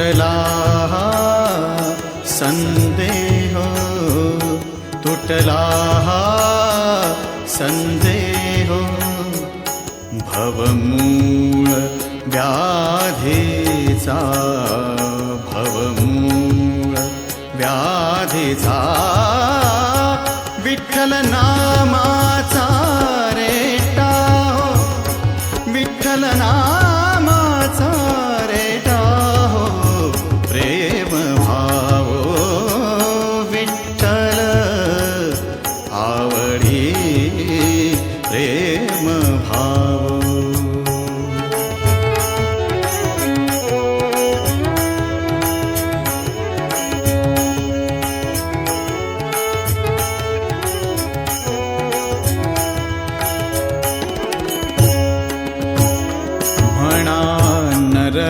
तुटला संदेह तुटला संदेह भवमूळ व्याधेचा भवमूळ व्याधेचा विठ्ठल नामाचा रेटा हो विठ्ठल नामाचा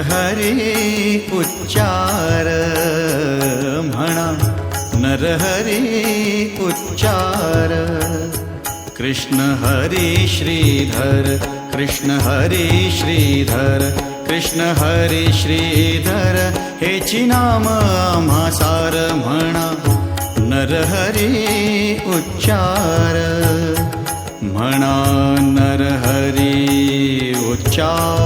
नरहरी उच्चार म्हणा नरहरी उच्चार। कृष्ण हरी श्रीधर कृष्ण हरी श्रीधर कृष्ण हरी श्रीधर हेची नाम आम्हा सार म्हणा नरहरी उच्चार। म्हणा नरहरी उच्चार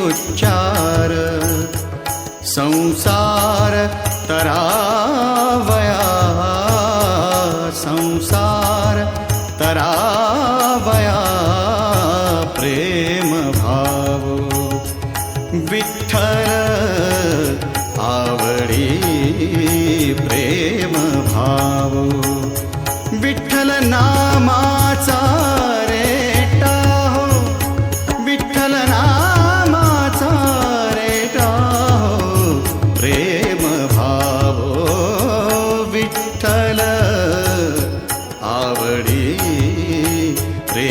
उच्चार संसार तरावया। संसार तरावया प्रेम भाव। विठ्ठल आवडी प्रेम भाव। विठ्ठल नामाचा రావడి రే